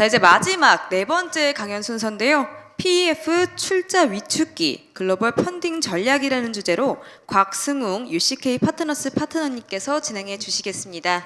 자, 이제 마지막 네 번째 강연 순서인데요. PEF 출자 위축기 글로벌 펀딩 전략이라는 주제로 곽승웅 UCK 파트너스 파트너님께서 진행해 주시겠습니다.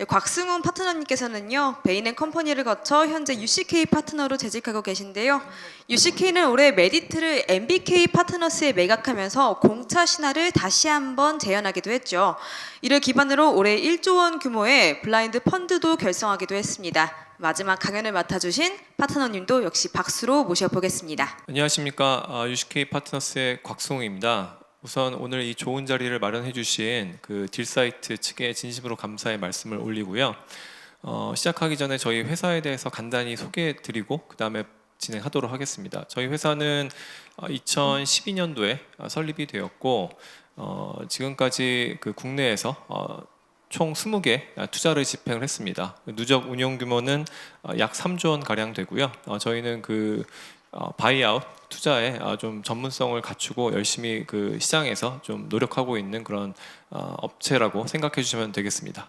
예, 곽승웅 파트너님께서는요 베인앤컴퍼니를 거쳐 현재 UCK 파트너로 재직하고 계신데요. UCK는 올해 메디트를 MBK 파트너스에 매각하면서 공차 신화를 다시 한번 재현하기도 했죠. 이를 기반으로 올해 1조 원 규모의 블라인드 펀드도 결성하기도 했습니다. 마지막 강연을 맡아주신 파트너님도 역시 박수로 모셔보겠습니다. 안녕하십니까 아, UCK 파트너스의 곽승우입니다. 우선 오늘 이 좋은 자리를 마련해 주신 그 딜사이트 측에 진심으로 감사의 말씀을 올리고요. 어, 시작하기 전에 저희 회사에 대해서 간단히 소개해 드리고 그 다음에 진행하도록 하겠습니다. 저희 회사는 2012년도에 설립이 되었고 어, 지금까지 그 국내에서 어, 총 20개 투자를 집행을 했습니다. 누적 운용 규모는 어, 약 3조 원 가량 되고요. 어, 저희는 그 어, 바이아웃 투자에 어, 좀 전문성을 갖추고 열심히 그 시장에서 좀 노력하고 있는 그런 어, 업체라고 생각해 주시면 되겠습니다.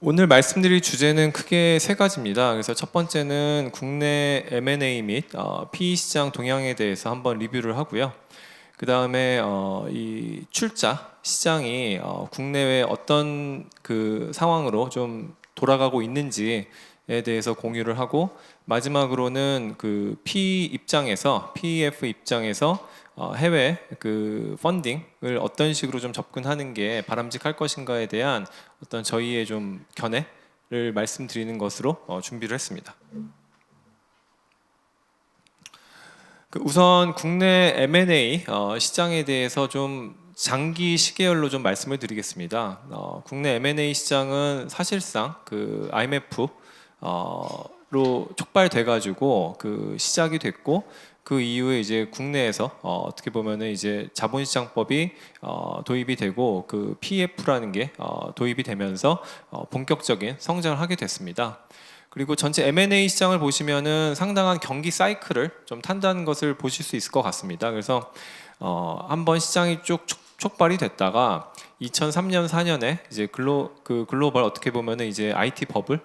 오늘 말씀드릴 주제는 크게 세 가지입니다. 그래서 첫 번째는 국내 M&A 및 어, PE 시장 동향에 대해서 한번 리뷰를 하고요. 그 다음에 어, 이 출자 시장이 어, 국내외 어떤 그 상황으로 좀 돌아가고 있는지에 대해서 공유를 하고 마지막으로는 그 P 입장에서 PEF 입장에서 어, 해외 그 펀딩을 어떤 식으로 좀 접근하는 게 바람직할 것인가에 대한 어떤 저희의 좀 견해를 말씀드리는 것으로 어, 준비를 했습니다. 그 우선 국내 M&A 어, 시장에 대해서 좀 장기 시계열로 좀 말씀을 드리겠습니다. 어, 국내 M&A 시장은 사실상 그 IMF 어,로 촉발돼 가지고 그 시작이 됐고 그 이후에 이제 국내에서 어, 어떻게 보면은 이제 자본시장법이 어, 도입이 되고 그 PF라는 게 어, 도입이 되면서 어, 본격적인 성장을 하게 됐습니다. 그리고 전체 M&A 시장을 보시면은 상당한 경기 사이클을 좀 탄다는 것을 보실 수 있을 것 같습니다. 그래서 어, 한번 시장이 쭉 촉- 촉발이 됐다가 2003년 4년에 이제 글로 그 글로벌 어떻게 보면은 이제 IT 버블이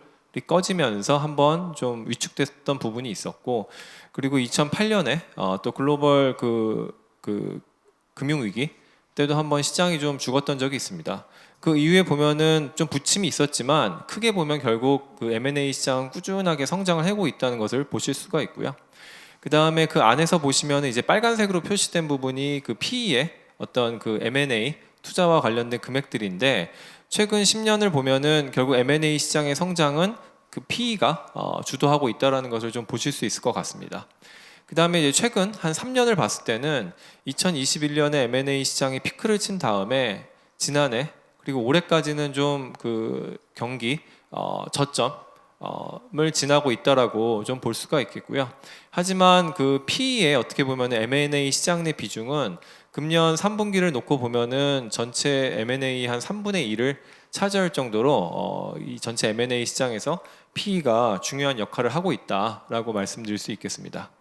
꺼지면서 한번 좀 위축됐던 부분이 있었고 그리고 2008년에 어, 또 글로벌 그, 그 금융 위기 때도 한번 시장이 좀 죽었던 적이 있습니다. 그 이후에 보면은 좀 부침이 있었지만 크게 보면 결국 그 M&A 시장은 꾸준하게 성장을 하고 있다는 것을 보실 수가 있고요. 그 다음에 그 안에서 보시면 이제 빨간색으로 표시된 부분이 그 PE의 어떤 그 M&A 투자와 관련된 금액들인데 최근 10년을 보면은 결국 M&A 시장의 성장은 그 PE가 어, 주도하고 있다라는 것을 좀 보실 수 있을 것 같습니다. 그 다음에 이제 최근 한 3년을 봤을 때는 2021년에 M&A 시장이 피크를 친 다음에 지난해 그리고 올해까지는 좀 그 경기 어, 저점 을 지나고 있다라고 좀 볼 수가 있겠고요. 하지만 그 PE의 어떻게 보면 M&A 시장 내 비중은 금년 3분기를 놓고 보면은 전체 M&A 한 3분의 1을 차지할 정도로 어, 이 전체 M&A 시장에서 PE가 중요한 역할을 하고 있다라고 말씀드릴 수 있겠습니다.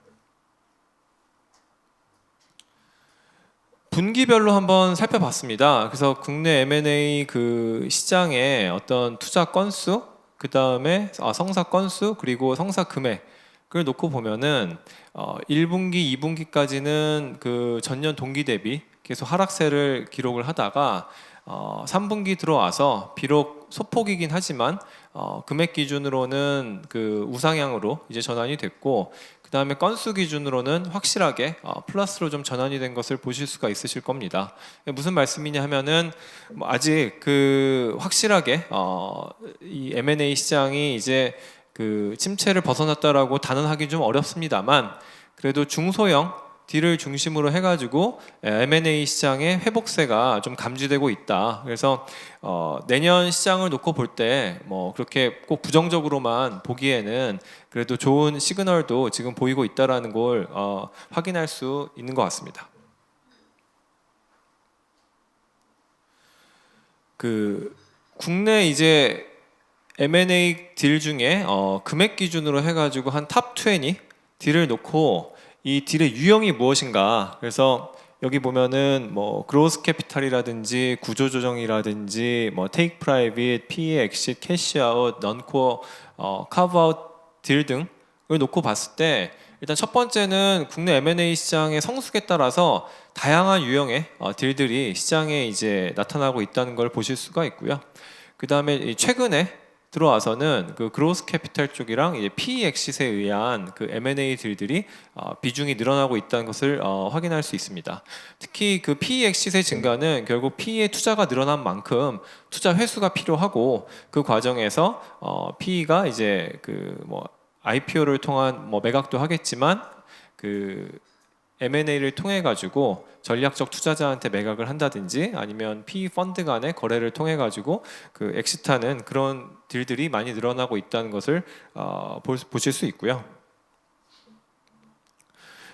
분기별로 한번 살펴봤습니다. 그래서 국내 M&A 그 시장의 어떤 투자 건수, 그 다음에 아, 성사 건수 그리고 성사 금액 을 놓고 보면은 어, 1분기, 2분기까지는 그 전년 동기 대비 계속 하락세를 기록을 하다가 어, 3분기 들어와서 비록 소폭이긴 하지만 어, 금액 기준으로는 그 우상향으로 이제 전환이 됐고 그 다음에 건수 기준으로는 확실하게 어, 플러스로 좀 전환이 된 것을 보실 수가 있으실 겁니다. 무슨 말씀이냐 하면은 뭐 아직 그 확실하게 어, 이 M&A 시장이 이제 그 침체를 벗어났다라고 단언하기 좀 어렵습니다만 그래도 중소형 딜을 중심으로 해가지고 M&A 시장의 회복세가 좀 감지되고 있다. 그래서 어, 내년 시장을 놓고 볼 때 뭐 그렇게 꼭 부정적으로만 보기에는 그래도 좋은 시그널도 지금 보이고 있다라는 걸 어, 확인할 수 있는 것 같습니다. 그 국내 이제 M&A 딜 중에 어, 금액 기준으로 해가지고 한 탑 20 딜을 놓고 이 딜의 유형이 무엇인가 그래서 여기 보면은 뭐 그로스 캐피탈이라든지 구조 조정이라든지 뭐 테이크 프라이빗, PE 엑시, 캐시 아웃, 넌코어, 어, 카브 아웃 딜 등을 놓고 봤을 때 일단 첫 번째는 국내 M&A 시장의 성숙에 따라서 다양한 유형의 어, 딜들이 시장에 이제 나타나고 있다는 걸 보실 수가 있고요. 그 다음에 최근에 들어와서는 그 그로스 캐피탈 쪽이랑 이제 PE 엑시스에 의한 그 M&A 딜들이 어, 비중이 늘어나고 있다는 것을 어, 확인할 수 있습니다. 특히 그 PE 엑시스의 증가는 결국 PE의 투자가 늘어난 만큼 투자 회수가 필요하고 그 과정에서 어, PE가 이제 그 뭐 IPO를 통한 뭐 매각도 하겠지만 그 M&A를 통해 가지고 전략적 투자자한테 매각을 한다든지 아니면 PE 펀드 간의 거래를 통해 가지고 그 엑시트하는 그런 딜들이 많이 늘어나고 있다는 것을 어, 보실 수 있고요.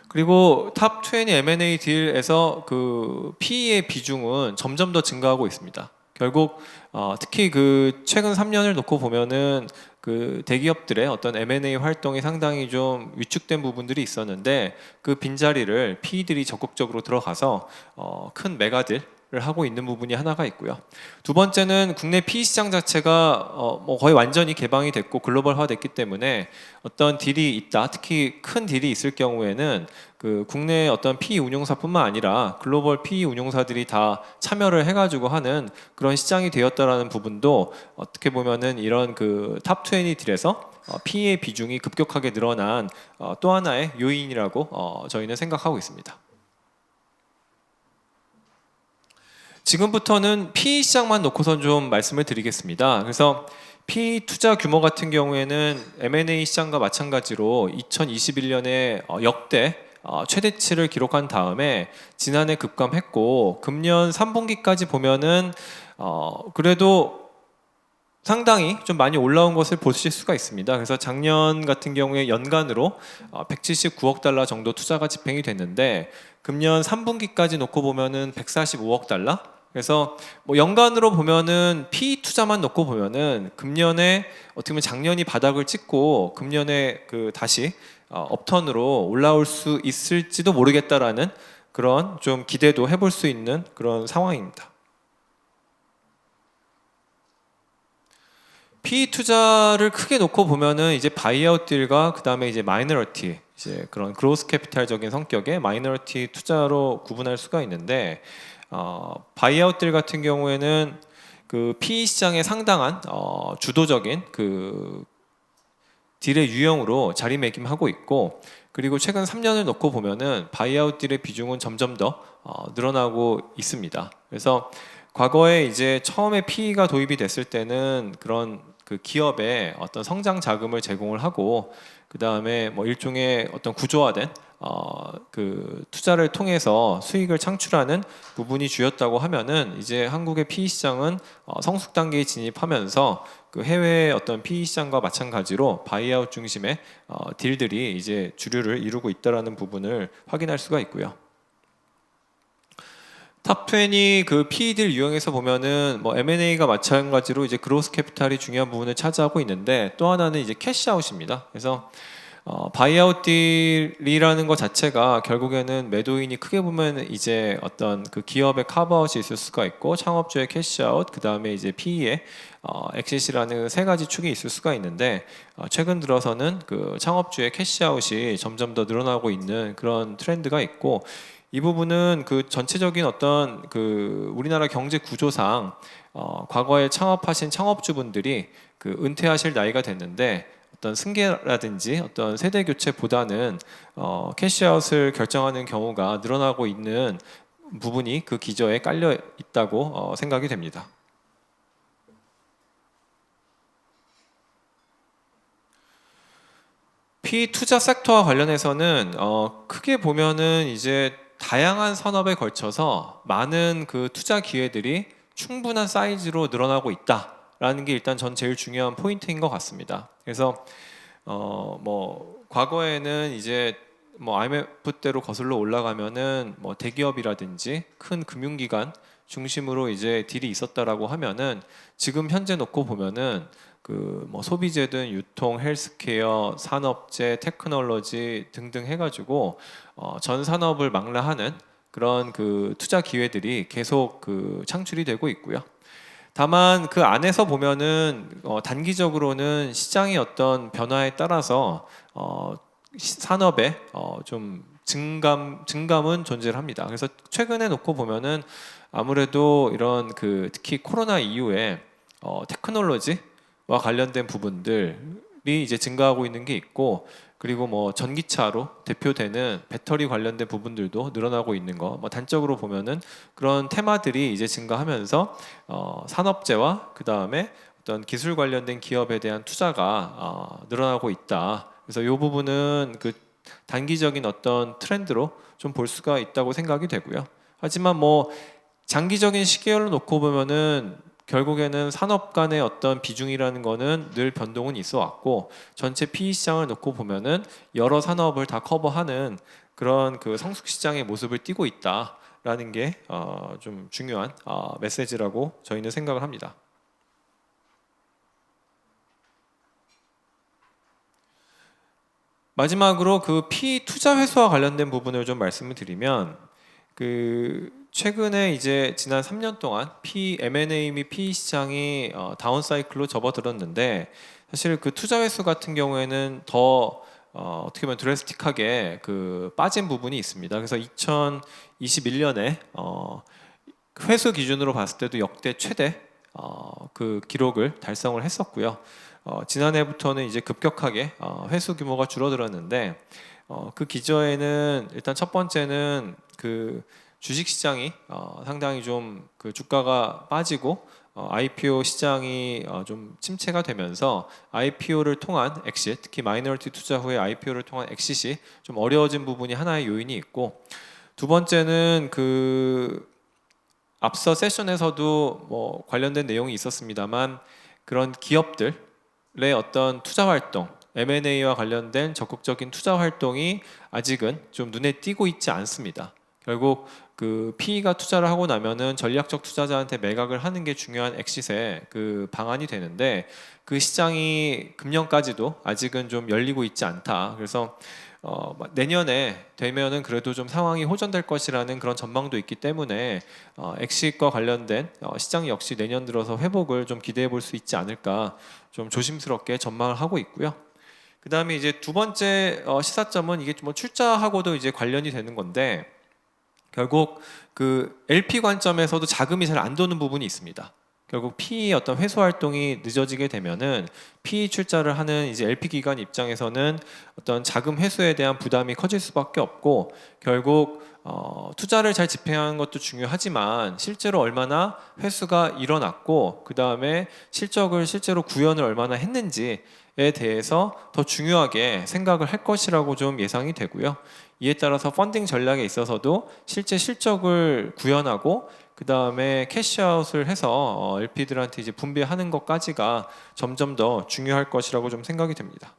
그리고 탑20 M&A 딜에서 그 PE의 비중은 점점 더 증가하고 있습니다. 결국 어, 특히 그 최근 3년을 놓고 보면은 그 대기업들의 어떤 M&A 활동이 상당히 좀 위축된 부분들이 있었는데 그 빈자리를 PE들이 적극적으로 들어가서 어, 큰 매가들 을 하고 있는 부분이 하나가 있고요. 두 번째는 국내 PE 시장 자체가 어, 뭐 거의 완전히 개방이 됐고 글로벌화됐기 때문에 어떤 딜이 있다, 특히 큰 딜이 있을 경우에는 그 국내 어떤 PE 운용사뿐만 아니라 글로벌 PE 운용사들이 다 참여를 해가지고 하는 그런 시장이 되었다라는 부분도 어떻게 보면은 이런 그탑 20 딜에서 어, PE의 비중이 급격하게 늘어난 어, 또 하나의 요인이라고 어, 저희는 생각하고 있습니다. 지금부터는 PE 시장만 놓고서 좀 말씀을 드리겠습니다. 그래서 PE 투자 규모 같은 경우에는 M&A 시장과 마찬가지로 2021년에 어, 역대 어, 최대치를 기록한 다음에 지난해 급감했고 금년 3분기까지 보면은 어, 그래도 상당히 좀 많이 올라온 것을 보실 수가 있습니다. 그래서 작년 같은 경우에 연간으로 어, 179억 달러 정도 투자가 집행이 됐는데 금년 3분기까지 놓고 보면은 145억 달러. 그래서 뭐 연간으로 보면은 P 투자만 놓고 보면은 금년에 어떻게 보면 작년이 바닥을 찍고 금년에 그 다시 어, 업턴으로 올라올 수 있을지도 모르겠다라는 그런 좀 기대도 해볼 수 있는 그런 상황입니다. P 투자를 크게 놓고 보면은 이제 바이아웃 딜과 그다음에 이제 마이너리티 이제 그런 그로스 캐피탈적인 성격의 마이너리티 투자로 구분할 수가 있는데 어, 바이아웃 딜 같은 경우에는 그 PE 시장에 상당한 어, 주도적인 그 딜의 유형으로 자리매김하고 있고 그리고 최근 3년을 놓고 보면은 바이아웃 딜의 비중은 점점 더 어, 늘어나고 있습니다. 그래서 과거에 이제 처음에 PE가 도입이 됐을 때는 그런 그 기업의 어떤 성장 자금을 제공을 하고 그 다음에 뭐 일종의 어떤 구조화된 어, 그 투자를 통해서 수익을 창출하는 부분이 주였다고 하면은 이제 한국의 PE 시장은 어, 성숙 단계에 진입하면서 그 해외의 어떤 PE 시장과 마찬가지로 바이아웃 중심의 어, 딜들이 이제 주류를 이루고 있다라는 부분을 확인할 수가 있고요. 탑20 그 PE들 유형에서 보면은 뭐 M&A가 마찬가지로 이제 그로스 캐피탈이 중요한 부분을 차지하고 있는데 또 하나는 이제 캐시아웃입니다. 그래서 어, 바이아웃 딜이라는 것 자체가 결국에는 매도인이 크게 보면 이제 어떤 그 기업의 카브아웃이 있을 수가 있고 창업주의 캐시아웃 그 다음에 이제 PE의 어, 엑시스라는 세 가지 축이 있을 수가 있는데 어, 최근 들어서는 그 창업주의 캐시아웃이 점점 더 늘어나고 있는 그런 트렌드가 있고 이 부분은 그 전체적인 어떤 그 우리나라 경제 구조상 어, 과거에 창업하신 창업주분들이 그 은퇴하실 나이가 됐는데 어떤 승계라든지 어떤 세대 교체보다는 어, 캐시아웃을 결정하는 경우가 늘어나고 있는 부분이 그 기저에 깔려 있다고 어, 생각이 됩니다. P 투자 섹터와 관련해서는 어, 크게 보면은 이제 다양한 산업에 걸쳐서 많은 그 투자 기회들이 충분한 사이즈로 늘어나고 있다라는 게 일단 전 제일 중요한 포인트인 것 같습니다. 그래서 어 뭐 과거에는 이제 뭐 IMF대로 거슬러 올라가면은 뭐 대기업이라든지 큰 금융기관 중심으로 이제 딜이 있었다라고 하면은 지금 현재 놓고 보면은 그 뭐 소비재든 유통, 헬스케어, 산업재, 테크놀로지 등등 해가지고 어, 전 산업을 망라하는 그런 그 투자 기회들이 계속 그 창출이 되고 있고요. 다만 그 안에서 보면은 어, 단기적으로는 시장의 어떤 변화에 따라서 어, 시- 산업의 어, 좀 증감 증감은 존재를 합니다. 그래서 최근에 놓고 보면은 아무래도 이런 그 특히 코로나 이후에 어, 테크놀로지와 관련된 부분들이 이제 증가하고 있는 게 있고 그리고 뭐 전기차로 대표되는 배터리 관련된 부분들도 늘어나고 있는 거. 뭐 단적으로 보면은 그런 테마들이 이제 증가하면서 어, 산업재와 그 다음에 어떤 기술 관련된 기업에 대한 투자가 어, 늘어나고 있다. 그래서 이 부분은 그 단기적인 어떤 트렌드로 좀 볼 수가 있다고 생각이 되고요. 하지만 뭐 장기적인 시계열로 놓고 보면은 결국에는 산업 간의 어떤 비중이라는 거는 늘 변동은 있어 왔고 전체 PE 시장을 놓고 보면은 여러 산업을 다 커버하는 그런 그 성숙 시장의 모습을 띠고 있다라는 게 어, 좀 중요한 어, 메시지라고 저희는 생각을 합니다. 마지막으로 그 PE 투자 회수와 관련된 부분을 좀 말씀을 드리면 그 최근에 이제 지난 3년 동안 P M&A 및 PE 시장이 어, 다운 사이클로 접어들었는데 사실 그 투자 회수 같은 경우에는 더 어, 어떻게 보면 드레스틱하게 그 빠진 부분이 있습니다. 그래서 2021년에 어, 회수 기준으로 봤을 때도 역대 최대 어, 그 기록을 달성을 했었고요. 어, 지난해부터는 이제 급격하게 어, 회수 규모가 줄어들었는데 어, 그 기저에는 일단 첫 번째는 그 주식 시장이 어, 상당히 좀 그 주가가 빠지고 어, IPO 시장이 어, 좀 침체가 되면서 IPO를 통한 엑시 특히 마이너리티 투자 후에 IPO를 통한 엑시이 좀 어려워진 부분이 하나의 요인이 있고 두 번째는 그 앞서 세션에서도 뭐 관련된 내용이 있었습니다만 그런 기업들의 어떤 투자 활동 M&A와 관련된 적극적인 투자 활동이 아직은 좀 눈에 띄고 있지 않습니다. 결국 그 PE가 투자를 하고 나면은 전략적 투자자한테 매각을 하는 게 중요한 엑시스의 그 방안이 되는데 그 시장이 금년까지도 아직은 좀 열리고 있지 않다. 그래서 어, 내년에 되면은 그래도 좀 상황이 호전될 것이라는 그런 전망도 있기 때문에 어, 엑시과 관련된 어, 시장 역시 내년 들어서 회복을 좀 기대해 볼 수 있지 않을까 좀 조심스럽게 전망을 하고 있고요. 그 다음에 이제 두 번째 어, 시사점은 이게 뭐 출자하고도 이제 관련이 되는 건데 결국 그 LP 관점에서도 자금이 잘 안 도는 부분이 있습니다. 결국 PE 어떤 회수 활동이 늦어지게 되면은 PE 출자를 하는 이제 LP 기관 입장에서는 어떤 자금 회수에 대한 부담이 커질 수밖에 없고 결국 어, 투자를 잘 집행하는 것도 중요하지만 실제로 얼마나 회수가 일어났고 그 다음에 실적을 실제로 구현을 얼마나 했는지에 대해서 더 중요하게 생각을 할 것이라고 좀 예상이 되고요. 이에 따라서 펀딩 전략에 있어서도 실제 실적을 구현하고 그 다음에 캐시아웃을 해서 어, LP들한테 이제 분배하는 것까지가 점점 더 중요할 것이라고 좀 생각이 됩니다.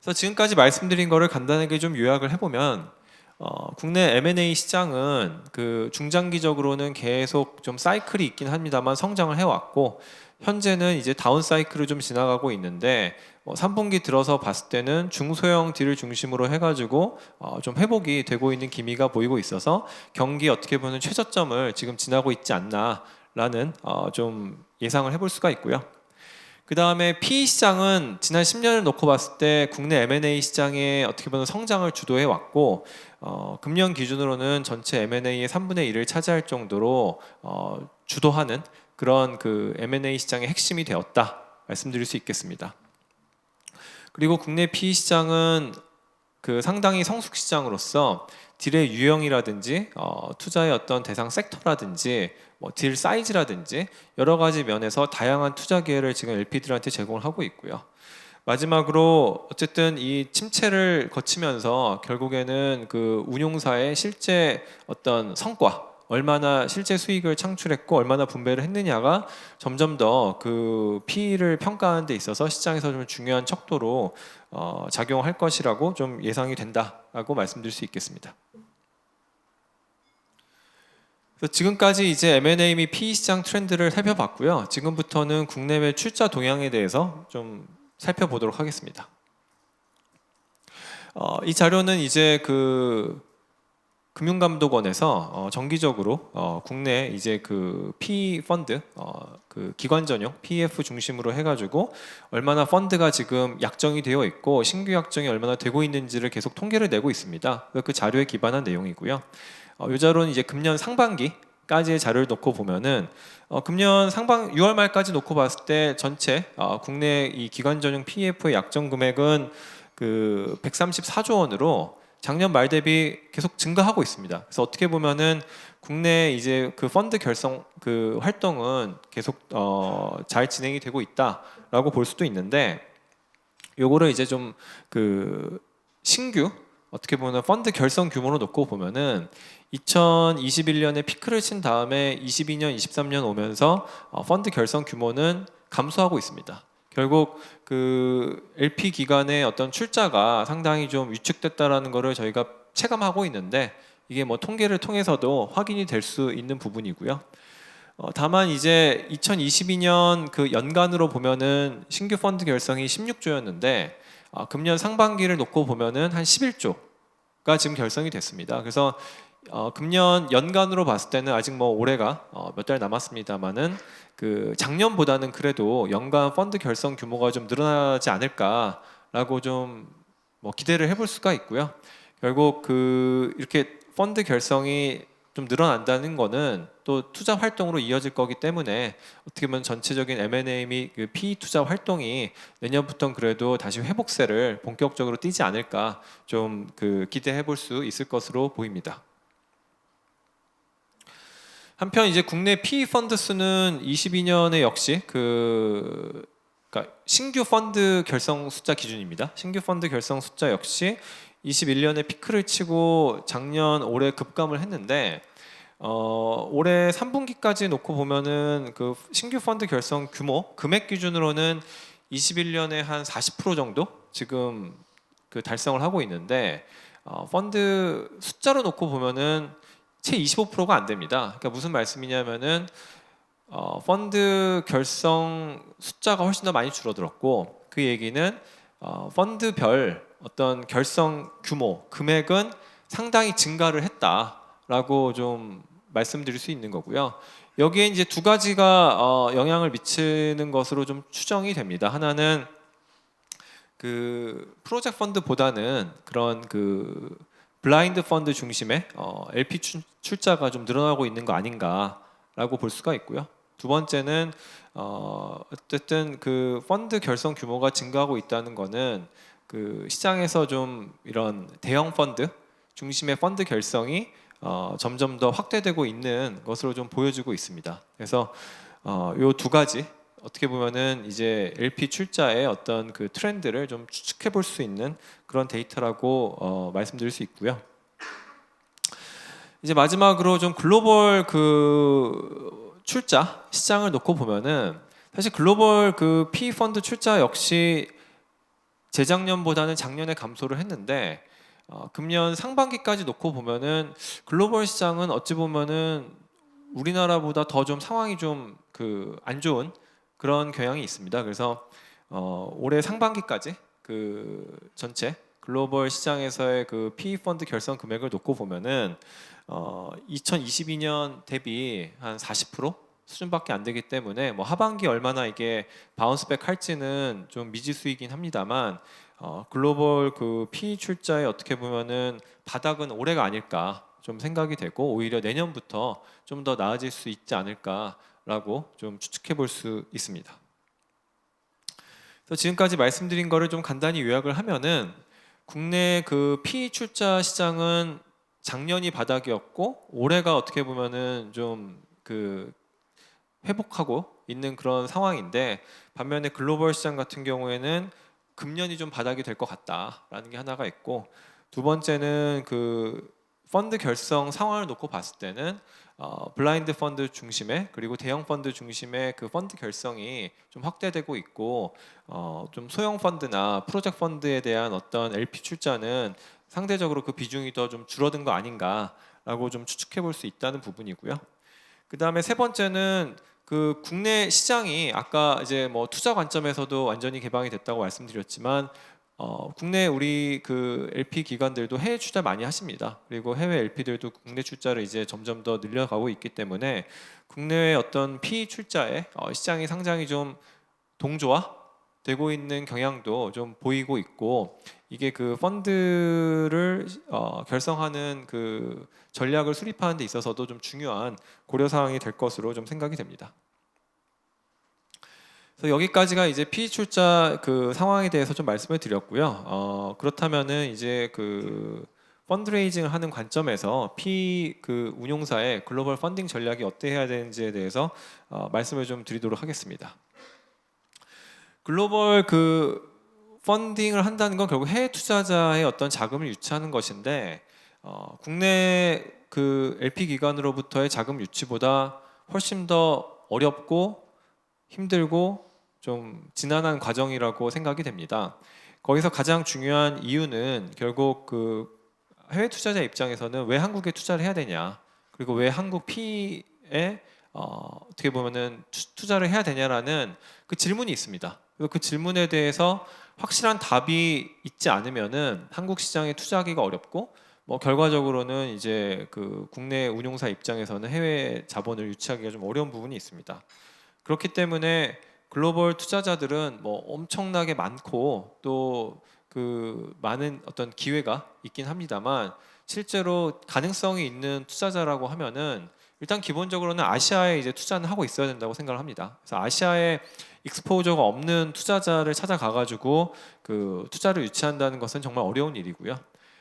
그래서 지금까지 말씀드린 거를 간단하게 좀 요약을 해보면 어, 국내 M&A 시장은 그 중장기적으로는 계속 좀 사이클이 있긴 합니다만 성장을 해왔고 현재는 이제 다운 사이클을 좀 지나가고 있는데 뭐 3분기 들어서 봤을 때는 중소형 딜을 중심으로 해가지고 어, 좀 회복이 되고 있는 기미가 보이고 있어서 경기 어떻게 보면 최저점을 지금 지나고 있지 않나라는 어, 좀 예상을 해볼 수가 있고요. 그 다음에 PE 시장은 지난 10년을 놓고 봤을 때 국내 M&A 시장의 어떻게 보면 성장을 주도해 왔고 어, 금년 기준으로는 전체 M&A의 3분의 1을 차지할 정도로 어, 주도하는 그런 그 M&A 시장의 핵심이 되었다 말씀드릴 수 있겠습니다. 그리고 국내 PE 시장은 그 상당히 성숙 시장으로서 딜의 유형이라든지 어, 투자의 어떤 대상 섹터라든지 뭐 딜 사이즈라든지 여러 가지 면에서 다양한 투자 기회를 지금 LP들한테 제공을 하고 있고요. 마지막으로 어쨌든 이 침체를 거치면서 결국에는 그 운용사의 실제 어떤 성과 얼마나 실제 수익을 창출했고 얼마나 분배를 했느냐가 점점 더 그 PE를 평가하는 데 있어서 시장에서 좀 중요한 척도로 어, 작용할 것이라고 좀 예상이 된다라고 말씀드릴 수 있겠습니다. 지금까지 이제 M&A 및 PE 시장 트렌드를 살펴봤고요. 지금부터는 국내 외 출자 동향에 대해서 좀 살펴보도록 하겠습니다. 어, 이 자료는 이제 그 금융감독원에서 어, 정기적으로 어, 국내 이제 그 P 펀드 어, 그 기관 전용 PF 중심으로 해가지고 얼마나 펀드가 지금 약정이 되어 있고 신규 약정이 얼마나 되고 있는지를 계속 통계를 내고 있습니다. 그 자료에 기반한 내용이고요. 어, 이 자료는 이제 금년 상반기 까지의 자료를 놓고 보면은 어, 금년 상반 6월 말까지 놓고 봤을 때 전체 어, 국내 이 기관 전용 PF의 약정 금액은 그 134조 원으로 작년 말 대비 계속 증가하고 있습니다. 그래서 어떻게 보면은 국내 이제 그 펀드 결성 그 활동은 계속 어, 잘 진행이 되고 있다라고 볼 수도 있는데 요거를 이제 좀 그 신규 어떻게 보면 펀드 결성 규모로 놓고 보면은 2021년에 피크를 친 다음에 22년, 23년 오면서 어, 펀드 결성 규모는 감소하고 있습니다. 결국 그 LP 기관의 어떤 출자가 상당히 좀 위축됐다라는 거를 저희가 체감하고 있는데 이게 뭐 통계를 통해서도 확인이 될 수 있는 부분이고요. 어, 다만 이제 2022년 그 연간으로 보면은 신규 펀드 결성이 16조였는데 어, 금년 상반기를 놓고 보면은 한 11조가 지금 결성이 됐습니다. 그래서 어, 금년 연간으로 봤을 때는 아직 뭐 올해가 어, 몇 달 남았습니다만은 그 작년보다는 그래도 연간 펀드 결성 규모가 좀 늘어나지 않을까라고 좀 뭐 기대를 해볼 수가 있고요. 결국 그 이렇게 펀드 결성이 좀 늘어난다는 거는 또 투자 활동으로 이어질 거기 때문에 어떻게 보면 전체적인 M&A 및 그 PE 투자 활동이 내년부터 그래도 다시 회복세를 본격적으로 띄지 않을까 좀 그 기대해 볼 수 있을 것으로 보입니다. 한편 이제 국내 PE 펀드 수는 22년에 역시 그 그러니까 신규 펀드 결성 숫자 기준입니다. 신규 펀드 결성 숫자 역시 21년에 피크를 치고 작년 올해 급감을 했는데 어, 올해 3분기까지 놓고 보면은 그 신규 펀드 결성 규모 금액 기준으로는 21년에 한 40% 정도 지금 그 달성을 하고 있는데 어, 펀드 숫자로 놓고 보면은 채 25%가 안 됩니다. 그러니까 무슨 말씀이냐면은 어, 펀드 결성 숫자가 훨씬 더 많이 줄어들었고 그 얘기는 어, 펀드별 어떤 결성 규모 금액은 상당히 증가를 했다라고 좀 말씀드릴 수 있는 거고요. 여기에 이제 두 가지가 어, 영향을 미치는 것으로 좀 추정이 됩니다. 하나는 그 프로젝트 펀드보다는 그런 그 블라인드 펀드 중심의 어, LP 출, 출자가 좀 늘어나고 있는 거 아닌가라고 볼 수가 있고요. 두 번째는 어, 어쨌든 그 펀드 결성 규모가 증가하고 있다는 거는 그 시장에서 좀 이런 대형 펀드 중심의 펀드 결성이 어, 점점 더 확대되고 있는 것으로 좀 보여지고 있습니다. 그래서 어, 요두 가지 어떻게 보면은 이제 LP 출자의 어떤 그 트렌드를 좀 추측해 볼 수 있는 그런 데이터라고 어, 말씀드릴 수 있고요. 이제 마지막으로 좀 글로벌 그 출자 시장을 놓고 보면은 사실 글로벌 그 PE 펀드 출자 역시 재작년보다는 작년에 감소를 했는데 어, 금년 상반기까지 놓고 보면은 글로벌 시장은 어찌 보면은 우리나라보다 더 좀 상황이 좀 그 안 좋은 그런 경향이 있습니다. 그래서 어, 올해 상반기까지 그 전체 글로벌 시장에서의 그 PE 펀드 결성 금액을 놓고 보면은 어, 2022년 대비 한 40% 수준밖에 안 되기 때문에 뭐 하반기 얼마나 이게 바운스백 할지는 좀 미지수이긴 합니다만 어, 글로벌 그 PE 출자에 어떻게 보면은 바닥은 올해가 아닐까 좀 생각이 되고 오히려 내년부터 좀 더 나아질 수 있지 않을까 라고 좀 추측해 볼 수 있습니다. 그래서 지금까지 말씀드린 거를 좀 간단히 요약을 하면은 국내 그 PE 출자 시장은 작년이 바닥이었고 올해가 어떻게 보면은 좀 그 회복하고 있는 그런 상황인데 반면에 글로벌 시장 같은 경우에는 금년이 좀 바닥이 될 것 같다라는 게 하나가 있고 두 번째는 그 펀드 결성 상황을 놓고 봤을 때는 어, 블라인드 펀드 중심의 그리고 대형 펀드 중심의 그 펀드 결성이 좀 확대되고 있고 어, 좀 소형 펀드나 프로젝트 펀드에 대한 어떤 LP 출자는 상대적으로 그 비중이 더 좀 줄어든 거 아닌가라고 좀 추측해 볼 수 있다는 부분이고요. 그 다음에 세 번째는 그 국내 시장이 아까 이제 뭐 투자 관점에서도 완전히 개방이 됐다고 말씀드렸지만 어, 국내 우리 그 LP 기관들도 해외 출자 많이 하십니다. 그리고 해외 LP들도 국내 출자를 이제 점점 더 늘려가고 있기 때문에 국내의 어떤 PE 출자에 어, 시장이 상당히 좀 동조화 되고 있는 경향도 좀 보이고 있고 이게 그 펀드를 어, 결성하는 그 전략을 수립하는 데 있어서도 좀 중요한 고려 사항이 될 것으로 좀 생각이 됩니다. 그래서 여기까지가 이제 PE 출자 그 상황에 대해서 좀 말씀을 드렸고요. 어, 그렇다면은 이제 그 펀드레이징을 하는 관점에서 PE 그 운용사의 글로벌 펀딩 전략이 어때야 되는지에 대해서 어, 말씀을 좀 드리도록 하겠습니다. 글로벌 그 펀딩을 한다는 건 결국 해외 투자자의 어떤 자금을 유치하는 것인데 어, 국내 그 LP 기관으로부터의 자금 유치보다 훨씬 더 어렵고 힘들고 좀 지난한 과정이라고 생각이 됩니다. 거기서 가장 중요한 이유는 결국 그 해외 투자자 입장에서는 왜 한국에 투자를 해야 되냐 그리고 왜 한국 PE에 어, 어떻게 보면은 투- 투자를 해야 되냐라는 그 질문이 있습니다. 그래서 그 질문에 대해서 확실한 답이 있지 않으면은 한국 시장에 투자하기가 어렵고 뭐 결과적으로는 이제 그 국내 운용사 입장에서는 해외 자본을 유치하기가 좀 어려운 부분이 있습니다. 그렇기 때문에 글로벌 투자자들은 뭐 엄청나게 많고 또 그 많은 어떤 기회가 있긴 합니다만 실제로 가능성이 있는 투자자라고 하면은 일단 기본적으로는 아시아에 이제 투자는 하고 있어야 된다고 생각을 합니다. 그래서 아시아에 익스포저가 없는 투자자를 찾아가 가지고 그 투자를 유치한다는 것은 정말 어려운 일이고요.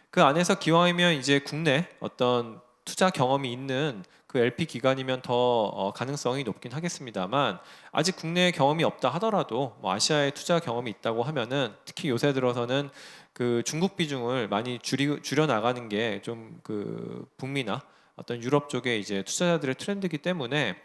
그 안에서 기왕이면 이제 국내 어떤 투자 경험이 있는 그 LP 기관이면 더 어, 가능성이 높긴 하겠습니다만 아직 국내 경험이 없다 하더라도 뭐 아시아에 투자 경험이 있다고 하면은 특히 요새 들어서는 그 중국 비중을 많이 줄이 줄여 나가는 게 좀 그 북미나 어떤 유럽 쪽에 이제 투자자들의 트렌드이기 때문에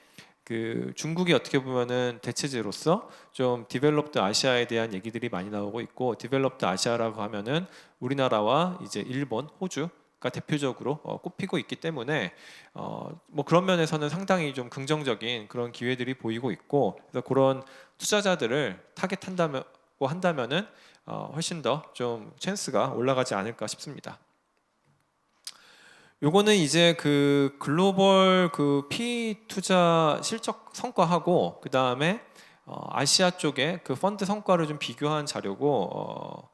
그 중국이 어떻게 보면은 대체제로서 좀 디벨롭드 아시아에 대한 얘기들이 많이 나오고 있고 디벨롭드 아시아라고 하면은 우리나라와 이제 일본, 호주 가 대표적으로 어, 꼽히고 있기 때문에 어, 뭐 그런 면에서는 상당히 좀 긍정적인 그런 기회들이 보이고 있고 그래서 그런 투자자들을 타겟한다고 한다면은 어, 훨씬 더 좀 찬스가 올라가지 않을까 싶습니다. 요거는 이제 그 글로벌 그 P 투자 실적 성과하고 그 다음에 어, 아시아 쪽에 그 펀드 성과를 좀 비교한 자료고 어,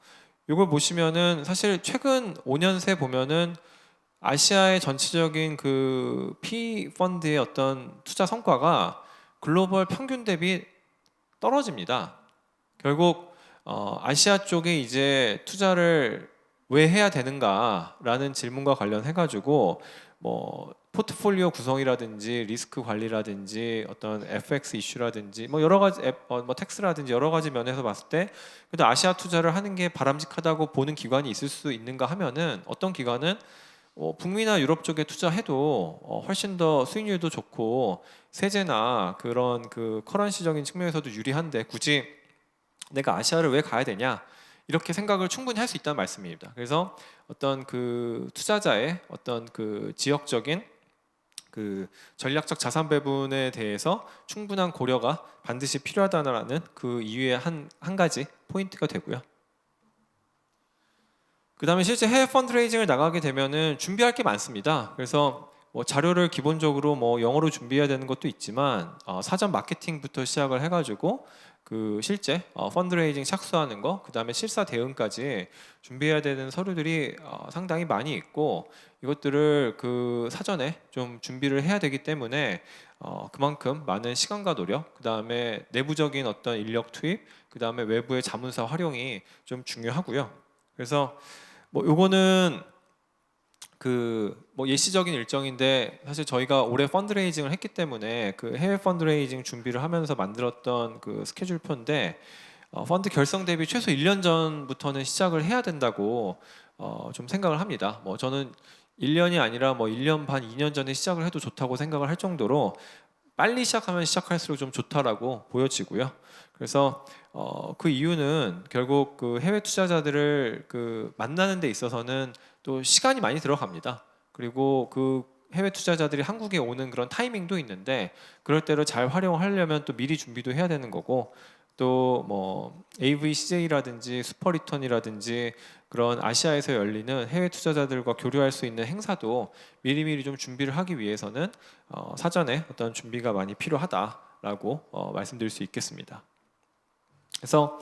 요걸 보시면은 사실 최근 5년 새 보면은 아시아의 전체적인 그 P 펀드의 어떤 투자 성과가 글로벌 평균 대비 떨어집니다. 결국 어, 아시아 쪽에 이제 투자를 왜 해야 되는가라는 질문과 관련해 가지고 뭐 포트폴리오 구성이라든지 리스크 관리라든지 어떤 FX 이슈라든지 뭐 여러 가지 앱, 어, 뭐 텍스라든지 여러 가지 면에서 봤을 때 그래도 아시아 투자를 하는 게 바람직하다고 보는 기관이 있을 수 있는가 하면은 어떤 기관은 어, 북미나 유럽 쪽에 투자해도 어, 훨씬 더 수익률도 좋고 세제나 그런 그 커런시적인 측면에서도 유리한데 굳이 내가 아시아를 왜 가야 되냐 이렇게 생각을 충분히 할 수 있다는 말씀입니다. 그래서 어떤 그 투자자의 어떤 그 지역적인 그 전략적 자산 배분에 대해서 충분한 고려가 반드시 필요하다는 그 이유의 한, 한 가지 포인트가 되고요. 그 다음에 실제 해외 펀드레이징을 나가게 되면은 준비할 게 많습니다. 그래서 뭐 자료를 기본적으로 뭐 영어로 준비해야 되는 것도 있지만 어, 사전 마케팅부터 시작을 해가지고 그 실제 어, 펀드레이징 착수하는 거, 그 다음에 실사 대응까지 준비해야 되는 서류들이 어, 상당히 많이 있고 이것들을 그 사전에 좀 준비를 해야 되기 때문에 어, 그만큼 많은 시간과 노력, 그 다음에 내부적인 어떤 인력 투입, 그 다음에 외부의 자문사 활용이 좀 중요하고요. 그래서 뭐 요거는 그 뭐 예시적인 일정인데 사실 저희가 올해 펀드레이징을 했기 때문에 그 해외 펀드레이징 준비를 하면서 만들었던 그 스케줄표인데 어, 펀드 결성 대비 최소 1년 전부터는 시작을 해야 된다고 어, 좀 생각을 합니다. 뭐 저는 1년이 아니라 뭐 1년 반, 2년 전에 시작을 해도 좋다고 생각을 할 정도로 빨리 시작하면 시작할수록 좀 좋다라고 보여지고요. 그래서 어, 그 이유는 결국 그 해외 투자자들을 그 만나는 데 있어서는 또 시간이 많이 들어갑니다. 그리고 그 해외 투자자들이 한국에 오는 그런 타이밍도 있는데 그럴 때를 잘 활용하려면 또 미리 준비도 해야 되는 거고 또 뭐 AV CJ라든지 슈퍼리턴이라든지 그런 아시아에서 열리는 해외 투자자들과 교류할 수 있는 행사도 미리미리 좀 준비를 하기 위해서는 어, 사전에 어떤 준비가 많이 필요하다라고 어, 말씀드릴 수 있겠습니다. 그래서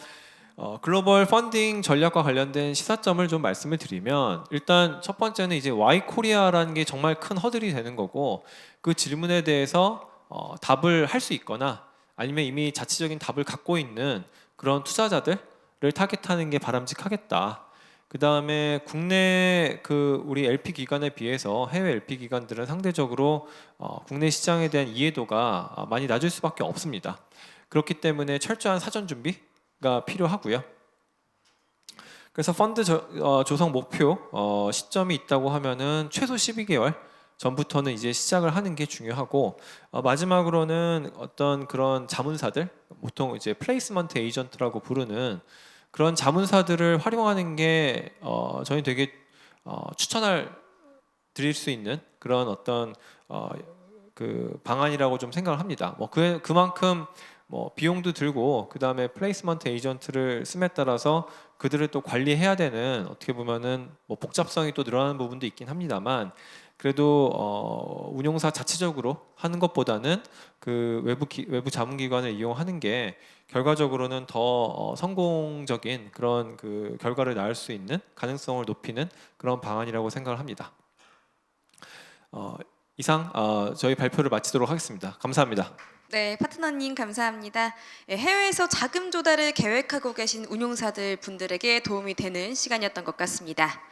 어, 글로벌 펀딩 전략과 관련된 시사점을 좀 말씀을 드리면 일단 첫 번째는 이제 와이 코리아라는 게 정말 큰 허들이 되는 거고 그 질문에 대해서 어, 답을 할 수 있거나 아니면 이미 자체적인 답을 갖고 있는 그런 투자자들을 타겟하는 게 바람직하겠다. 그 다음에 국내 그 우리 LP 기관에 비해서 해외 LP 기관들은 상대적으로 어, 국내 시장에 대한 이해도가 아, 많이 낮을 수밖에 없습니다. 그렇기 때문에 철저한 사전 준비 가 필요하고요. 그래서 펀드 저- 어, 조성 목표 어, 시점이 있다고 하면은 최소 12개월 전부터는 이제 시작을 하는 게 중요하고 어, 마지막으로는 어떤 그런 자문사들 보통 이제 플레이스먼트 에이전트라고 부르는 그런 자문사들을 활용하는 게 어, 저희 되게 어, 추천할 드릴 수 있는 그런 어떤 어, 그 방안이라고 좀 생각을 합니다. 뭐 그, 그만큼 뭐 비용도 들고 그 다음에 플레이스먼트 에이전트를 씀에 따라서 그들을 또 관리해야 되는 어떻게 보면은 뭐 복잡성이 또 늘어나는 부분도 있긴 합니다만 그래도 어, 운용사 자체적으로 하는 것보다는 그 외부 기, 외부 자문기관을 이용하는 게 결과적으로는 더 어, 성공적인 그런 그 결과를 낳을 수 있는 가능성을 높이는 그런 방안이라고 생각을 합니다. 어, 이상 어, 저희 발표를 마치도록 하겠습니다. 감사합니다. 네, 파트너님 감사합니다. 예, 해외에서 자금 조달을 계획하고 계신 운용사들 분들에게 도움이 되는 시간이었던 것 같습니다.